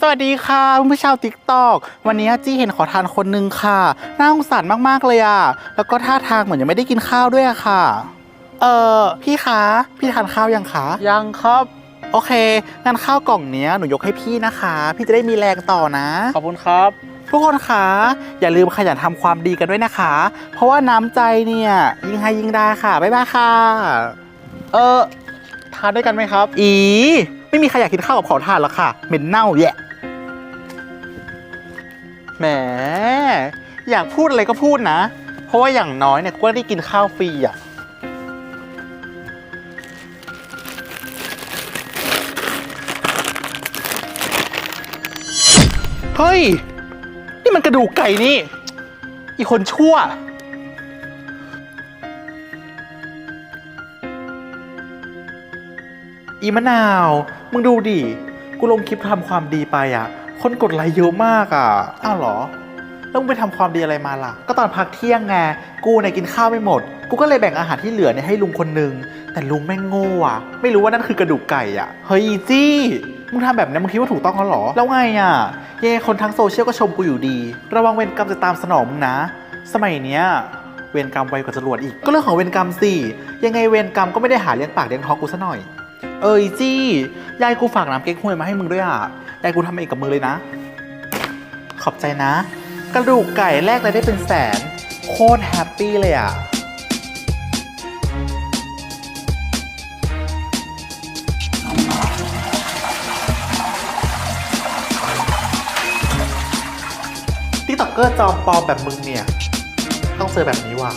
สวัสดีค่ะคุณผู้ชาวติ๊กตอกวันนี้จี้เห็นขอทานคนนึงค่ะ น่าสงสารมากๆเลยอะแล้วก็ท่าทางเหมือนยังไม่ได้กินข้าวด้วยอะค่ะ เออพี่คะพี่ทานข้าวยังคะยังครับ โอเคงั้นข้าวกล่องเนี้ยหนูยกให้พี่นะคะ พี่จะได้มีแรงต่อนะ ขอบคุณครับ ทุกคนคะอย่าลืมขยันทำความดีกันด้วยนะคะ เพราะว่าน้ำใจเนี่ยยิ่งให้ยิ่งได้ค่ะบ๊ายบายค่ะ เออทานด้วยกันไหมครับ อี ไม่มีใครอยากกินข้าวกับขอทานหรอกค่ะเหม็นเน่าแย่ แหมอยากพูดอะไรก็พูดนะ เพราะว่าอย่างน้อยเนี่ยกูก็ได้กินข้าวฟรีอะ เฮ้ย นี่มันกระดูกไก่นี่ อีคนชั่ว อีมะนาว มึงดูดิ กูลงคลิปทำความดีไปอะ คนกดไลค์เยอะมากอะ อ้าวเหรอแล้วมึงไปทำความดีอะไรมาล่ะ ก็ตอนพักเที่ยงไง กูเนี่ยกินข้าวไม่หมด กูก็เลยแบ่งอาหารที่เหลือเนี่ยให้ลุงคนนึง แต่ลุงแม่งโง่อะไม่รู้ว่านั่นคือกระดูกไก่อะเฮ้ยจี้ มึงทำแบบนี้มึงคิดว่าถูกต้องแล้วเหรอ แล้วไงอะเย่คนทั้งโซเชียลก็ชมกูอยู่ดี ระวังเวรกรรมจะตามสนองมึงนะ สมัยเนี้ยเวรกรรมไวกว่าจรวดอีก ก็เรื่องของเวรกรรมสิ ยังไงเวรกรรมก็ไม่ได้หาเลี้ยงปากเลี้ยงท้องกูซะหน่อย เอ้ยจี้ยายกูฝากน้ำเก๊กฮวยมาให้มึงด้วยอะยายกูทำเองกับมือเลยนะ ขอบใจนะ กระดูกไก่แรกเลยได้เป็นแสน โคตรแฮปปี้เลยอะติ๊กต็อกเกอร์จอมปลอมแบบมึงเนี่ย ต้องเจอแบบนี้ว่ะ